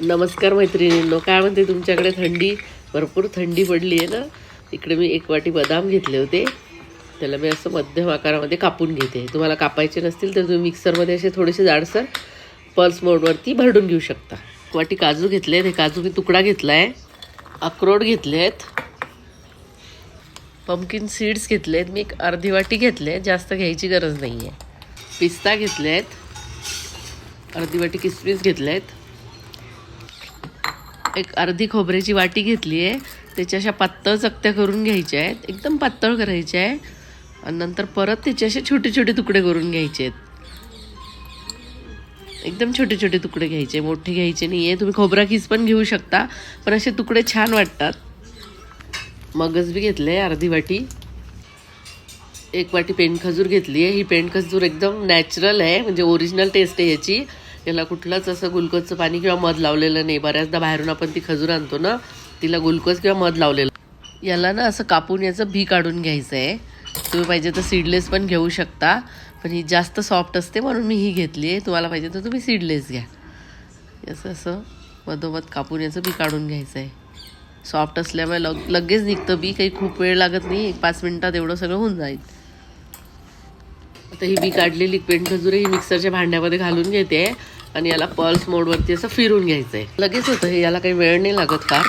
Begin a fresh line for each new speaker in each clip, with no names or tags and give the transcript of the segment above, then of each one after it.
नमस्कार मैत्रिणींनो काय म्हणते तुमच्याकडे थंडी? भरपूर थंडी पडली आहे ना? इकडे मी एक वाटी बदाम घेतले होते. त्याला मी असं मध्यम आकारामध्ये कापून घेते. तुम्हाला कापायचे नसतील तर तुम्ही मिक्सरमध्ये असे थोडेसे जाडसर पल्स मोडवरती भरडून घेऊ शकता. एक वाटी काजू घेतले आहेत. हे काजू मी तुकडा घेतला आहे. अक्रोड घेतले आहेत. पंपकिन सीड्स घेतले आहेत. मी एक अर्धी वाटी घेतले जास्त घ्यायची गरज नाही आहे पिस्ता घेतले आहेत. अर्धी वाटी किसमिस घेतले आहेत. एक अर्धी खोबऱ्याची वाटी घेतली आहे. त्याच्या अशा पातळ चकत्या करून घ्यायच्या आहेत. एकदम पातळ करायच्या आहे आणि नंतर परत त्याचे असे छोटे छोटे तुकडे करून घ्यायचे आहेत. एकदम छोटे छोटे तुकडे घ्यायचे मोठे घ्यायचे नाही आहे तुम्ही खोबरा खीस पण घेऊ शकता पण असे तुकडे छान वाटतात. मगज बी घेतले आहे अर्धी वाटी. एक वाटी पेंडखजूर घेतली आहे ही पेंडखजूर एकदम नॅचरल आहे. म्हणजे ओरिजिनल टेस्ट आहे याची. याला कुठलंच असं गुलकोजचं पाणी किंवा मध लावलेलं नाही. बऱ्याचदा बाहेरून आपण ती खजूर आणतो ना तिला ग्लुकोज किंवा मध लावलेलं. याला ना असं कापून याचं बी काढून घ्यायचं आहे तुम्ही पाहिजे तर सीडलेस पण घेऊ शकता. पण ही जास्त सॉफ्ट असते म्हणून मी ही घेतली आहे. तुम्हाला पाहिजे तर तुम्ही सीडलेस घ्या. असं असं मधोमध कापून याचं बी काढून घ्यायचं आहे सॉफ्ट असल्यामुळे लग लगेच निघतं बी. काही खूप वेळ लागत नाही. एक पाच मिनटात एवढं सगळं होऊन जाईल. आता ही बी काढलेली पेंट ही मिक्सरच्या भांड्यामध्ये घालून घेते. आणि याला पल्स मोडवरती असं फिरून घ्यायचं आहे लगेच होतं हे याला काही वेळ नाही लागत फार.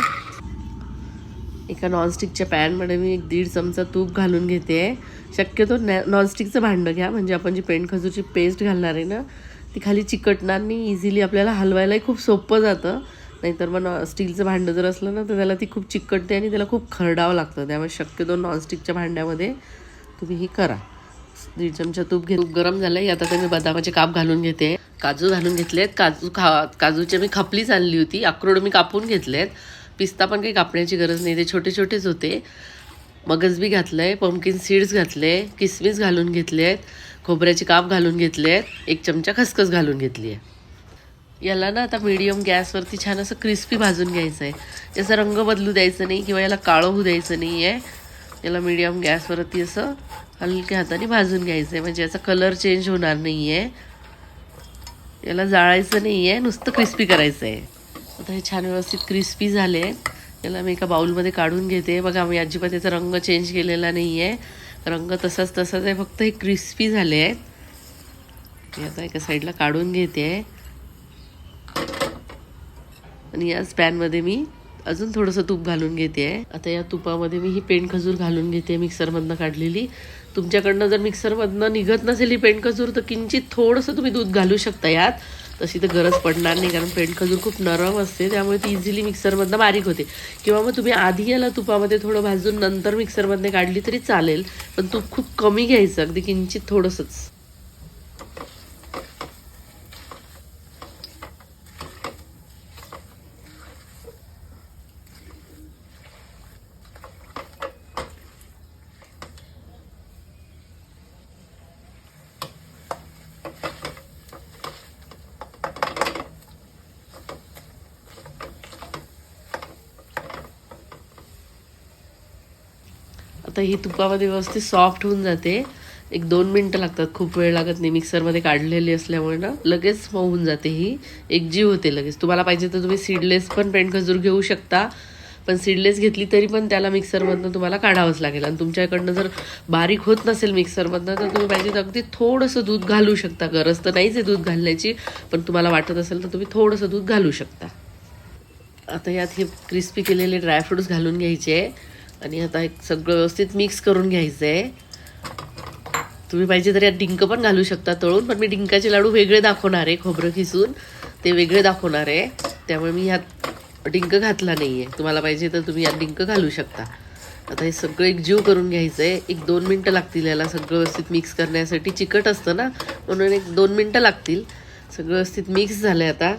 एका नॉनस्टिकच्या पॅनमध्ये मी एक दीड चमचा तूप घालून घेते. शक्यतो नॅ नॉनस्टिकचं भांडं घ्या म्हणजे आपण जी पेंट खजूरची पेस्ट घालणार आहे ना ती खाली चिकटणार नाही इझिली आपल्याला हलवायलाही खूप सोपं जातं. नाहीतर मग नॉन स्टीलचं भांडं जर असलं ना तर त्याला ती खूप चिकटते आणि त्याला खूप खरडावं लागतं. त्यामुळे शक्यतो नॉनस्टिकच्या भांड्यामध्ये तुम्ही ही करा. दीड चमचा तूप घे. तूप गरम झालं आहे आता तर मी बदामाचे काप घालून घेते. काजू घालून घेतलेत. काजू खा काजूचे मी खपलीच आणली होती. अक्रोड मी कापून घेतलेत. पिस्ता पण काही कापण्याची गरज नाही. ते छोटे छोटेच होते. मगज बी घातलं आहे पम्पकिन सीड्स घातले किसमिस घालून घेतले आहेत खोबऱ्याची काप घालून घेतले आहेत एक चमचा खसखस घालून घेतली आहे याला ना आता मीडियम गॅसवरती छान असं क्रिस्पी भाजून घ्यायचं आहे याचा रंग बदलू द्यायचं नाही किंवा याला काळं होऊ द्यायचं नाही आहे याला मिडियम गॅसवरती असं हलक्या हाताने भाजून घ्यायचं आहे म्हणजे याचा कलर चेंज होणार नाही आहे याला जाळायचं नाही आहे नुसतं क्रिस्पी करायचं आहे आता हे छान व्यवस्थित क्रिस्पी झाले. याला मी एका बाऊलमध्ये काढून घेते. बघा मी अजिबात याचा रंग चेंज केलेला नाही आहे रंग तसाच तसाच आहे. फक्त हे क्रिस्पी झाले आहेत. आता एका साईडला काढून घेते. आणि याच पॅनमध्ये मी अजून थोडंसं तूप घालून घेते. आहे आता या तुपामध्ये मी ही पेंट खजूर घालून घेते मिक्सरमधनं काढलेली. तुमच्याकडनं जर मिक्सरमधनं निघत नसेल ही पेंटखजूर तर किंचित थोडंसं तुम्ही दूध घालू शकता यात. तशी तर गरज पडणार नाही कारण पेंटखजूर खूप नरम असते त्यामुळे ती इझिली मिक्सरमधनं बारीक होते. किंवा मग तुम्ही आधी याला तुपामध्ये थोडं भाजून नंतर मिक्सरमधने काढली तरी चालेल पण तूप खूप कमी घ्यायचं अगदी किंचित थोडंसंच. आता ही तुपामध्ये व्यवस्थित सॉफ्ट होऊन जाते. एक दोन मिनटं लागतात. खूप वेळ लागत नाही. मिक्सरमध्ये काढलेली असल्यामुळे ना लगेच मऊ होऊन जाते ही. एक जीव होते लगेच. तुम्हाला पाहिजे तर तुम्ही सीडलेस पण पेंट खजूर घेऊ शकता. पण सीडलेस घेतली तरी पण त्याला मिक्सरमधनं तुम्हाला काढावंच लागेल. आणि तुमच्याकडनं जर बारीक होत नसेल मिक्सरमधनं तर तुम्ही पाहिजे तर अगदी थोडंसं दूध घालू शकता. गरज तर नाहीच आहे दूध घालण्याची. पण तुम्हाला वाटत असेल तर तुम्ही थोडंसं दूध घालू शकता. आता यात हे क्रिस्पी केलेले ड्रायफ्रुट्स घालून घ्यायचे. आहे आणि आता एक सगळं व्यवस्थित मिक्स करून घ्यायचं आहे तुम्ही पाहिजे तर यात डिंक पण घालू शकता तळून पण मी डिंकाचे लाडू वेगळे दाखवणार आहे खोबरं खिसून. ते वेगळे दाखवणार आहे. त्यामुळे मी ह्यात डिंक घातला नाही आहे तुम्हाला पाहिजे तर तुम्ही यात डिंक घालू शकता. आता हे सगळं एक जीव करून घ्यायचं आहे एक दोन मिनटं लागतील याला सगळं व्यवस्थित मिक्स करण्यासाठी. चिकट असतं ना म्हणून एक दोन मिनटं लागतील. सगळं व्यवस्थित मिक्स झालं आहे आता.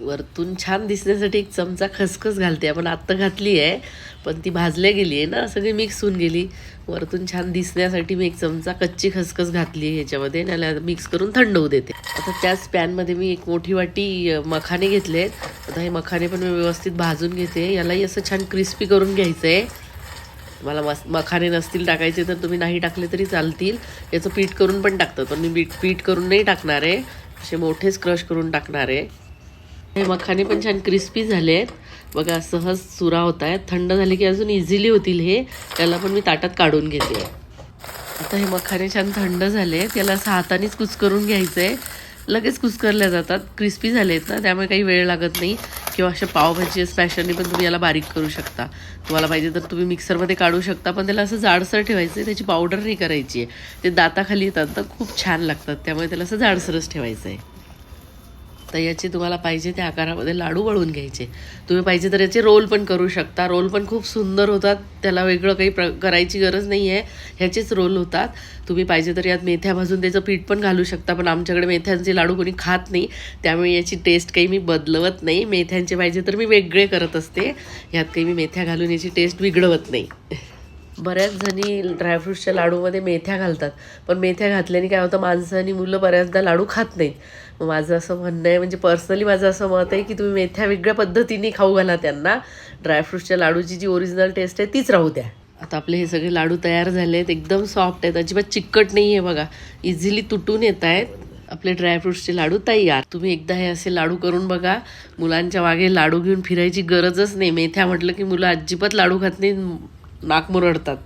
वरतून छान दिसण्यासाठी एक चमचा खसखस घालते. आपण आत्ता घातली आहे पण ती भाजल्या गेली आहे ना सगळी मिक्स होऊन गेली. वरतून छान दिसण्यासाठी मी एक चमचा कच्ची खसखस घातली आहे ह्याच्यामध्ये आणि मिक्स करून थंड होऊ देते. आता त्याच पॅनमध्ये मी एक मोठी वाटी मखाने घेतले आहेत. आता हे मखाने पण मी व्यवस्थित भाजून घेते. यालाही असं छान क्रिस्पी करून घ्यायचं आहे मला मस मखाने नसतील टाकायचे तर तुम्ही नाही टाकले तरी चालतील. याचं पीठ करून पण टाकतात पण मी बीट पीठ करून नाही टाकणार आहे. असे मोठेच क्रश करून टाकणार आहे. हे मखाने पण छान क्रिस्पी झाले आहेत. बघा सहज चुरा होत आहेत. थंड झाले की अजून इझिली होतील हे. त्याला पण मी ताटात काढून घेते. आता हे मखाने छान थंड झाले आहेत. याला असं हातानेच कुस्करून घ्यायचं आहे लगेच कुस्करल्या जातात. क्रिस्पी झाले आहेत ना त्यामुळे काही वेळ लागत नाही. किंवा अशा पावभाजी स्पॅशरने पण तुम्ही याला बारीक करू शकता. तुम्हाला पाहिजे तर तुम्ही मिक्सरमध्ये काढू शकता. पण त्याला असं जाडसर ठेवायचं आहे त्याची पावडर नाही करायची आहे. ते दाताखाली येतात तर खूप छान लागतात. त्यामुळे त्याला असं जाडसरच ठेवायचं आहे तर याचे तुम्हाला पाहिजे त्या आकारामध्ये लाडू वळून घ्यायचे. तुम्ही पाहिजे तर याचे रोल पण करू शकता. रोल पण खूप सुंदर होतात. त्याला वेगळं काही प्र करायची गरज नाही आहे ह्याचेच रोल होतात. तुम्ही पाहिजे तर यात मेथ्या भाजून त्याचं पीठ पण घालू शकता पण आमच्याकडे मेथ्यांचे लाडू कोणी खात नाही. त्यामुळे याची टेस्ट काही मी बदलवत नाही. मेथ्यांचे पाहिजे तर मी वेगळे करत असते. ह्यात काही मी मेथ्या घालून याची टेस्ट बिघडवत नाही. बऱ्याच जणी ड्रायफ्रूट्सच्या लाडूमध्ये मेथ्या घालतात. पण मेथ्या घातल्याने काय होतं माणसं आणि मुलं बऱ्याचदा लाडू खात नाहीत. मग माझं असं म्हणणं आहे म्हणजे पर्सनली माझं असं मत आहे की तुम्ही मेथ्या वेगळ्या पद्धतीने खाऊ घाला त्यांना. ड्रायफ्रूट्सच्या लाडूची जी ओरिजिनल टेस्ट आहे तीच राहू द्या. आता आपले हे सगळे लाडू तयार झाले आहेत एकदम सॉफ्ट आहेत. अजिबात चिकट नाही आहे बघा. इझिली तुटून येत आहेत. आपले ड्रायफ्रूट्सचे लाडू तयार. तुम्ही एकदा हे असे लाडू करून बघा. मुलांच्या मागे लाडू घेऊन फिरायची गरजच नाही. मेथ्या म्हटलं की मुलं अजिबात लाडू खात नाही नाक मुरडतात.